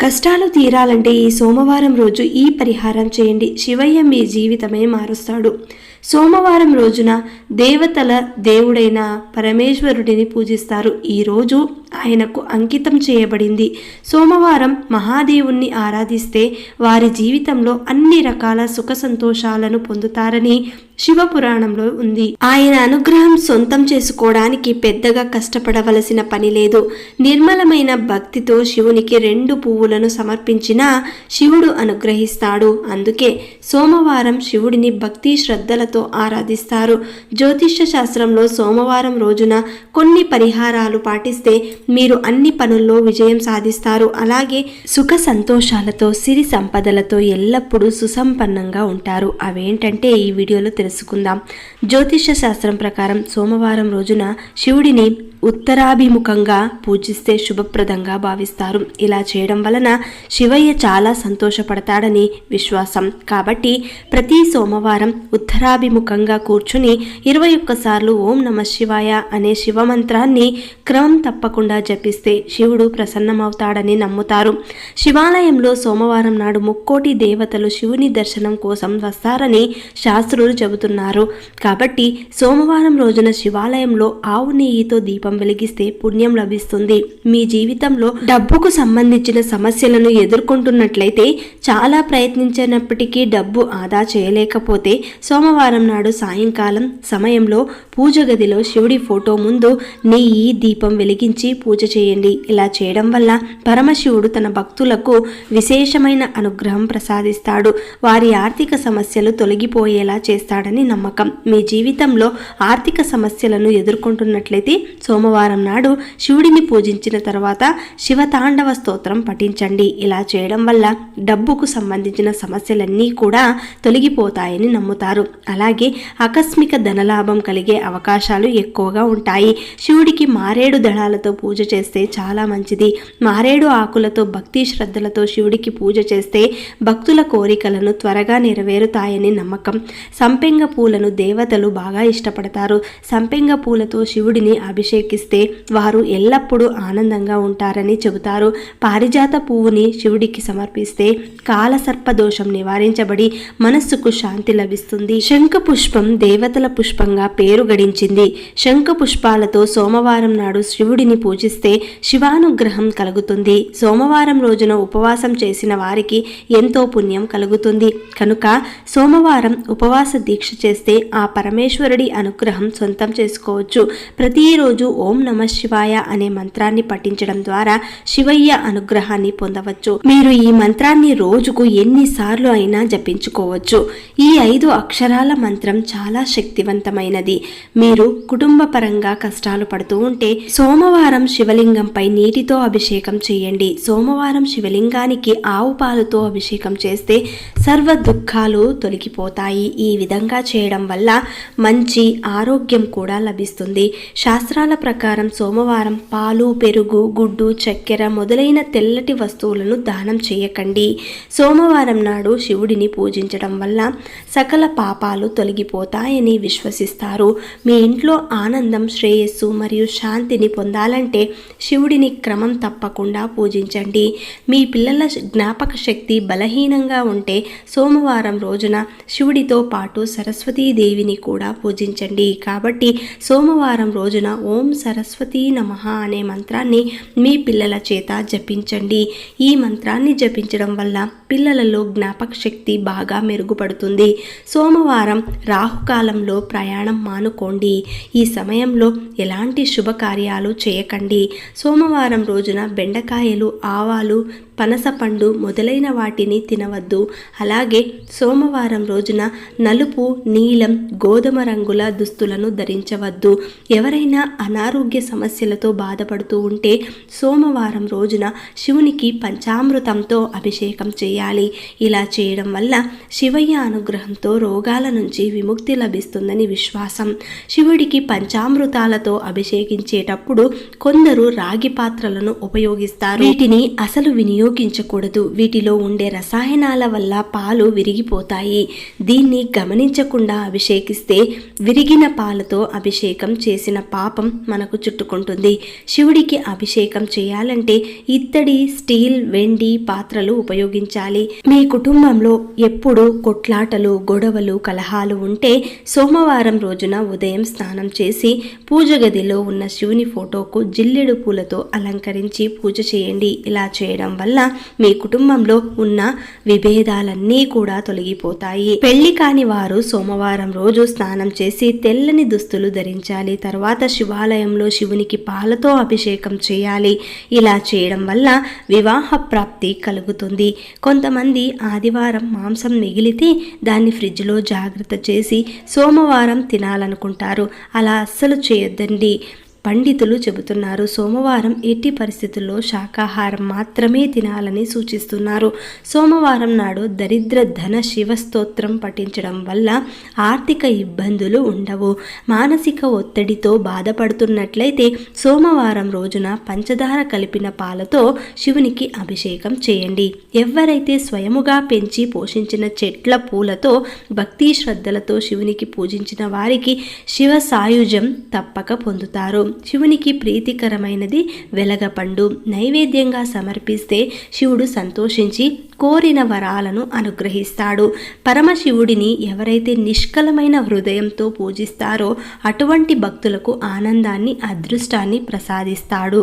కష్టాలు తీరాలంటే ఈ సోమవారం రోజు ఈ పరిహారం చేయండి. శివయ్య మీ జీవితమే మారుస్తాడు. సోమవారం రోజున దేవతల దేవుడైన పరమేశ్వరుడిని పూజిస్తారు. ఈ రోజు ఆయనకు అంకితం చేయబడింది. సోమవారం మహాదేవుణ్ణి ఆరాధిస్తే వారి జీవితంలో అన్ని రకాల సుఖ సంతోషాలను పొందుతారని శివపురాణంలో ఉంది. ఆయన అనుగ్రహం సొంతం చేసుకోవడానికి పెద్దగా కష్టపడవలసిన పని లేదు. నిర్మలమైన భక్తితో శివునికి రెండు పువ్వులను సమర్పించినా శివుడు అనుగ్రహిస్తాడు. అందుకే సోమవారం శివుడిని భక్తి శ్రద్ధలతో ఆరాధిస్తారు. జ్యోతిష్య శాస్త్రంలో సోమవారం రోజున కొన్ని పరిహారాలు పాటిస్తే మీరు అన్ని పనుల్లో విజయం సాధిస్తారు. అలాగే సుఖ సంతోషాలతో సిరి సంపదలతో ఎల్లప్పుడూ సుసంపన్నంగా ఉంటారు. అవేంటంటే ఈ వీడియోలో తెలుసుకుందాం. జ్యోతిష్య శాస్త్రం ప్రకారం సోమవారం రోజున శివుడిని ఉత్తరాభిముఖంగా పూజిస్తే శుభప్రదంగా భావిస్తారు. ఇలా చేయడం వలన శివయ్య చాలా సంతోషపడతాడని విశ్వాసం. కాబట్టి ప్రతి సోమవారం ఉత్తరాభిముఖంగా కూర్చుని ఇరవై ఒక్కసార్లు ఓం నమ శివాయ అనే శివమంత్రాన్ని క్రమం తప్పకుండా జపిస్తే శివుడు ప్రసన్నమవుతాడని నమ్ముతారు. శివాలయంలో సోమవారం నాడు ముక్కోటి దేవతలు శివుని దర్శనం కోసం వస్తారని శాస్త్రులు చెబుతున్నారు. కాబట్టి సోమవారం రోజున శివాలయంలో ఆవు నెయ్యితో దీపం దీపం వెలిగిస్తే పుణ్యం లభిస్తుంది. మీ జీవితంలో డబ్బుకు సంబంధించిన సమస్యలను ఎదుర్కొంటున్నట్లయితే చాలా ప్రయత్నించినప్పటికీ డబ్బు ఆదా చేయలేకపోతే సోమవారం నాడు సాయంకాలం సమయంలో పూజ గదిలో శివుడి ఫోటో ముందు నెయ్యి దీపం వెలిగించి పూజ చేయండి. ఇలా చేయడం వల్ల పరమశివుడు తన భక్తులకు విశేషమైన అనుగ్రహం ప్రసాదిస్తాడు. వారి ఆర్థిక సమస్యలు తొలగిపోయేలా చేస్తాడని నమ్మకం. మీ జీవితంలో ఆర్థిక సమస్యలను ఎదుర్కొంటున్నట్లయితే సోమవారం నాడు శివుడిని పూజించిన తర్వాత శివతాండవ స్తోత్రం పఠించండి. ఇలా చేయడం వల్ల డబ్బుకు సంబంధించిన సమస్యలన్నీ కూడా తొలగిపోతాయని నమ్ముతారు. అలాగే ఆకస్మిక ధనలాభం కలిగే అవకాశాలు ఎక్కువగా ఉంటాయి. శివుడికి మారేడు దళాలతో పూజ చేస్తే చాలా మంచిది. మారేడు ఆకులతో భక్తి శ్రద్ధలతో శివుడికి పూజ చేస్తే భక్తుల కోరికలను త్వరగా నెరవేరుతాయని నమ్మకం. సంపెంగ పూలను దేవతలు బాగా ఇష్టపడతారు. సంపెంగ పూలతో శివుడిని అభిషేకిస్తే వారు ఎల్లప్పుడూ ఆనందంగా ఉంటారని చెబుతారు. పారిజాత పువ్వుని శివుడికి సమర్పిస్తే కాలసర్ప దోషం నివారించబడి మనస్సుకు శాంతి లభిస్తుంది. శంఖ పుష్పం దేవతల పుష్పంగా పేరు గడించింది. శంఖ పుష్పాలతో సోమవారం నాడు శివుడిని పూజిస్తే శివానుగ్రహం కలుగుతుంది. సోమవారం రోజున ఉపవాసం చేసిన వారికి ఎంతో పుణ్యం కలుగుతుంది. కనుక సోమవారం ఉపవాస దీక్ష చేస్తే ఆ పరమేశ్వరుడి అనుగ్రహం సొంతం చేసుకోవచ్చు. ప్రతిరోజు ఓం నమ శివాయ అనే మంత్రాన్ని పఠించడం ద్వారా శివయ్య అనుగ్రహాన్ని పొందవచ్చు. మీరు ఈ మంత్రాన్ని రోజుకు ఎన్నిసార్లు అయినా జపించుకోవచ్చు. ఈ ఐదు అక్షరాల మంత్రం చాలా శక్తివంతమైనది. మీరు కుటుంబ పరంగా కష్టాలు పడుతూ ఉంటే సోమవారం శివలింగంపై నీటితో అభిషేకం చేయండి. సోమవారం శివలింగానికి ఆవు పాలుతో అభిషేకం చేస్తే సర్వ దుఃఖాలు తొలగిపోతాయి. ఈ విధంగా చేయడం వల్ల మంచి ఆరోగ్యం కూడా లభిస్తుంది. శాస్త్రాల ప్రకారం సోమవారం పాలు పెరుగు గుడ్డు చక్కెర మొదలైన తెల్లటి వస్తువులను దానం చేయకండి. సోమవారం నాడు శివుడిని పూజించడం వల్ల సకల పాపాలు తొలగిపోతాయని విశ్వసిస్తారు. మీ ఇంట్లో ఆనందం శ్రేయస్సు మరియు శాంతిని పొందాలంటే శివుడిని క్రమం తప్పకుండా పూజించండి. మీ పిల్లల జ్ఞాపక శక్తి బలహీనంగా ఉంటే సోమవారం రోజున శివుడితో పాటు సరస్వతీదేవిని కూడా పూజించండి. కాబట్టి సోమవారం రోజున ఓం సరస్వతీ నమః అనే మంత్రాన్ని మీ పిల్లల చేత జపించండి. ఈ మంత్రాన్ని జపించడం వల్ల పిల్లలలో జ్ఞాపక శక్తి బాగా మెరుగుపడుతుంది. సోమవారం రాహుకాలంలో ప్రయాణం మానుకోండి. ఈ సమయంలో ఎలాంటి శుభకార్యాలు చేయకండి. సోమవారం రోజున బెండకాయలు ఆవాలు పనసపండు మొదలైన వాటిని తినవద్దు. అలాగే సోమవారం రోజున నలుపు నీలం గోధుమ రంగుల దుస్తులను ధరించవద్దు. ఎవరైనా అనారోగ్య సమస్యలతో బాధపడుతూ ఉంటే సోమవారం రోజున శివునికి పంచామృతంతో అభిషేకం చేయాలి. ఇలా చేయడం వల్ల శివయ్య అనుగ్రహంతో రోగాల నుంచి విముక్తి లభిస్తుందని విశ్వాసం. శివుడికి పంచామృతాలతో అభిషేకించేటప్పుడు కొందరు రాగి పాత్రలను ఉపయోగిస్తారు. వీటిని అసలు వినియోగ వినియోగించకూడదు వీటిలో ఉండే రసాయనాల వల్ల పాలు విరిగిపోతాయి. దీన్ని గమనించకుండా అభిషేకిస్తే విరిగిన పాలతో అభిషేకం చేసిన పాపం మనకు చుట్టుకుంటుంది. శివుడికి అభిషేకం చేయాలంటే ఇత్తడి స్టీల్ వెండి పాత్రలు ఉపయోగించాలి. మీ కుటుంబంలో ఎప్పుడు కొట్లాటలు గొడవలు కలహాలు ఉంటే సోమవారం రోజున ఉదయం స్నానం చేసి పూజ గదిలో ఉన్న శివుని ఫోటోకు జిల్లెడు పూలతో అలంకరించి పూజ చేయండి. ఇలా చేయడం వల్ల మీ కుటుంబంలో ఉన్న విభేదాలన్నీ కూడా తొలగిపోతాయి. పెళ్ళి కాని వారు సోమవారం రోజు స్నానం చేసి తెల్లని దుస్తులు ధరించాలి. తర్వాత శివాలయంలో శివునికి పాలతో అభిషేకం చేయాలి. ఇలా చేయడం వల్ల వివాహ ప్రాప్తి కలుగుతుంది. కొంతమంది ఆదివారం మాంసం మిగిలితే దాన్ని ఫ్రిడ్జ్లో జాగ్రత్త చేసి సోమవారం తినాలనుకుంటారు. అలా అస్సలు చేయొద్దండి. పండితులు చెబుతున్నారు. సోమవారం ఎట్టి పరిస్థితుల్లో శాకాహారం మాత్రమే తినాలని సూచిస్తున్నారు. సోమవారం నాడు దరిద్ర ధన శివ స్తోత్రం పఠించడం వల్ల ఆర్థిక ఇబ్బందులు ఉండవు. మానసిక ఒత్తిడితో బాధపడుతున్నట్లయితే సోమవారం రోజున పంచదార కలిపిన పాలతో శివునికి అభిషేకం చేయండి. ఎవరైతే స్వయముగా పెంచి పోషించిన చెట్ల పూలతో భక్తి శ్రద్ధలతో శివునికి పూజించిన వారికి శివ సాయుజం తప్పక పొందుతారు. శివునికి ప్రీతికరమైనది వెలగపండు. నైవేద్యంగా సమర్పిస్తే శివుడు సంతోషించి కోరిన వరాలను అనుగ్రహిస్తాడు. పరమశివుడిని ఎవరైతే నిష్కలమైన హృదయంతో పూజిస్తారో అటువంటి భక్తులకు ఆనందాన్ని అదృష్టాన్ని ప్రసాదిస్తాడు.